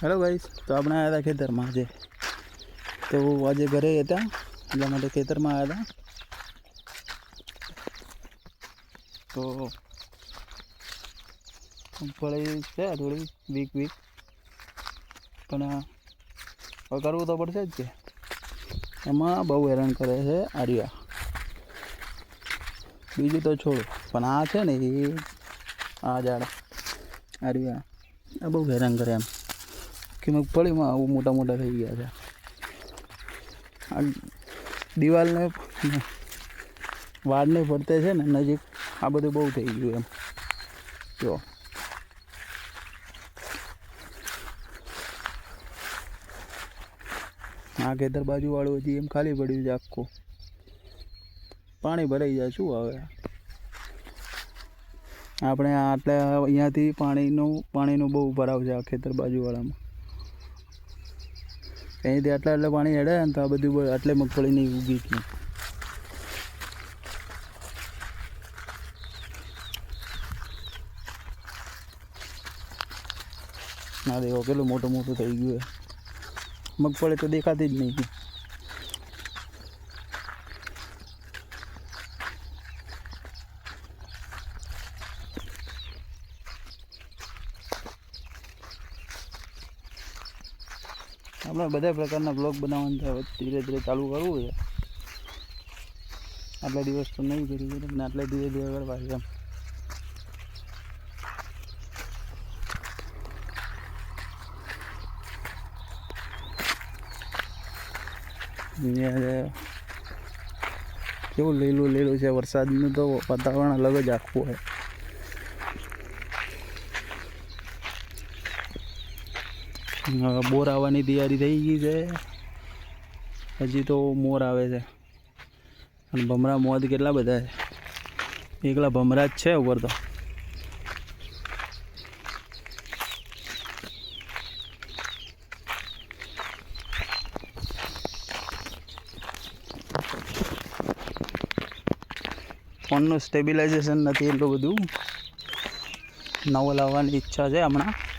Hello guys તો આપણે આવ્યા હતા ખેતરમાં આજે તો આજે ઘરે હતા એટલા માટે ખેતરમાં આવ્યા હતા તો મગફળી છે થોડી વીક વીક પણ હવે કરવું તો પડશે જ કે એમાં બહુ હેરાન કરે છે આર્યા બીજું તો છોડો પણ આ છે ને એ આ ઝાડ આર્યા આ બહુ હેરાન કરે એમ કે મગફળીમાં આવું મોટા મોટા થઈ ગયા છે. આ દિવાલને વાડને ફરતે છે ને નજીક આ બધું બહુ થઈ ગયું એમ. જો. આ ખેતર બાજુવાળું હજી એમ ખાલી પડ્યું છે આખું. પાણી ભરાઈ જાય શું હવે આપણે આટલે અહીંયાથી પાણીનું પાણીનું બહુ ભરાવ છે આ ખેતર બાજુવાળામાં. અહીંથી આટલા આટલા પાણી હેડે ને તો આ બધું આટલે મગફળી નહીં ઉગી હતી ના દેવો કેટલું મોટું મોટું થઈ ગયું મગફળી તો દેખાતી જ નહીં. આપણે બધા પ્રકારના બ્લોગ બનાવવાનું હવે ધીરે ધીરે ચાલુ કરવું છે. આટલા દિવસ તો નહીં કર્યું છે. પણ આટલા ધીરે ધીરે કરવા છે એમ. કેવું લીલું લીલું છે વરસાદનું તો વાતાવરણ અલગ જ આખું હોય. બોર આવવાની તૈયારી થઈ ગઈ છે. હજી તો મોર આવે છે. અને ભમરા મોદ કેટલા બધા છે? એકલા ભમરા જ છે ઉપર તો. ફોનનું સ્ટેબિલાઇઝેશન નથી એટલું બધું. નવો લાવવાની ઈચ્છા છે હમણાં.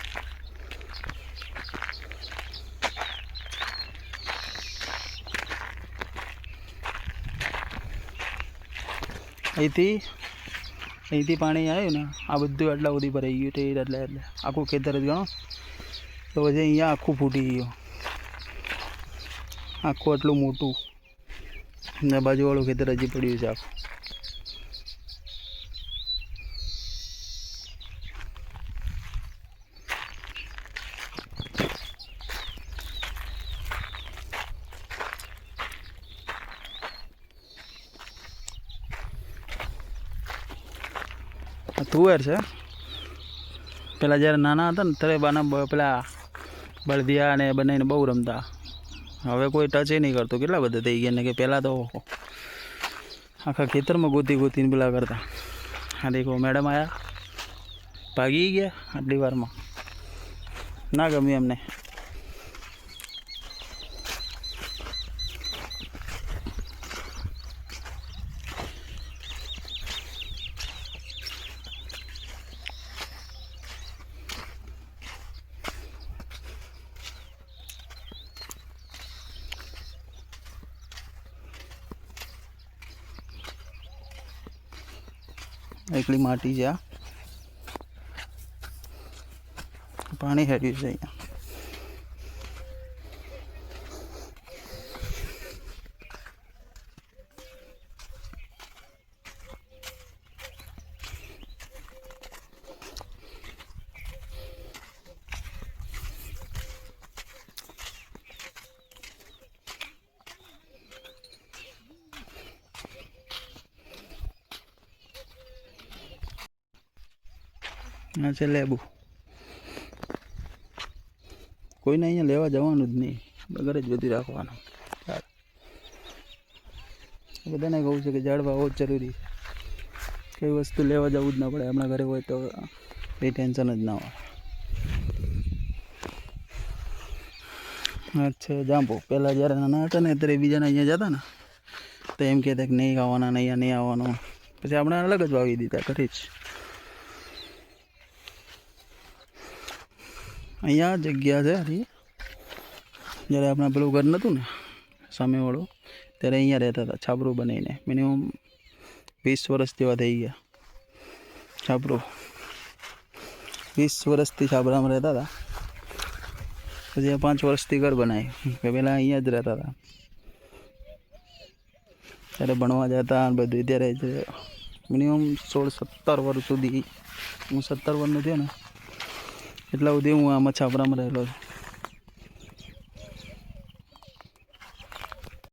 અહીંથી અહીંથી પાણી આવ્યું ને, આ બધું આટલા સુધી ભરાઈ ગયું તે એટલે એટલે. આખું ખેતર જ ગણો. તો પછી અહીંયા આખું ફૂટી ગયું. આખું આટલું મોટું. ને બાજુવાળું ખેતર હજી પડ્યું છે આખું. તુવેર છે. પહેલાં જ્યારે નાના હતા ને ત્યારે બાના પેલા બળદિયા ને બનાવીને બહુ રમતા. હવે કોઈ ટચ નહીં કરતો. કેટલા બધા થઈ ગયા ને કે પહેલાં તો આખા ખેતરમાં ગોતી ગોતીને પેલા કરતા. હા દેખો, મેડમ આવ્યા ભાગી ગયા આટલી વારમાં. ના ગમ્યું એમને. એકલી માટી છે આ. પાણી હેડ્યું છે અહીંયા. આ છે લેબુ. કોઈને અહીંયા લેવા જવાનું જ નહીં. બગર જ બધું રાખવાનું. બધાને કહું છે કે જાળવા બહુ જ જરૂરી છે. કઈ વસ્તુ લેવા જવું જ ના પડે. આપણા ઘરે હોય તો કંઈ ટેન્શન જ ના હોય. અચ્છા જાંબો. પહેલાં જ્યારે નાના હતા ને, ત્યારે બીજાના અહીંયા જતા ને, તો એમ કહેતા કે નહીં આવવાના નહીં નહીં આવવાનું. પછી આપણે અલગ જ વાવી દીધા ઘરે જ. અહીંયા જગ્યા છે હરી જ્યારે આપણે પેલું ઘર નહોતું ને, સામેવાળું, ત્યારે અહીંયા રહેતા હતા, છાપરું બનાવીને. મિનિમમ વીસ વર્ષ જેવા થઈ ગયા. છાપરું. વીસ વર્ષથી છાપરામાં રહેતા હતા. પછી આ પાંચ વર્ષથી ઘર બનાવ્યું. કે પહેલાં અહીંયા જ રહેતા હતા. ત્યારે ભણવા જતા અને બધું. ત્યારે જ મિનિમમ સોળ સત્તર વર્ષ સુધી, હું સત્તર વર્ષનો થયો ને એટલા સુધી હું આમાં છાપરામાં રહેલો છું.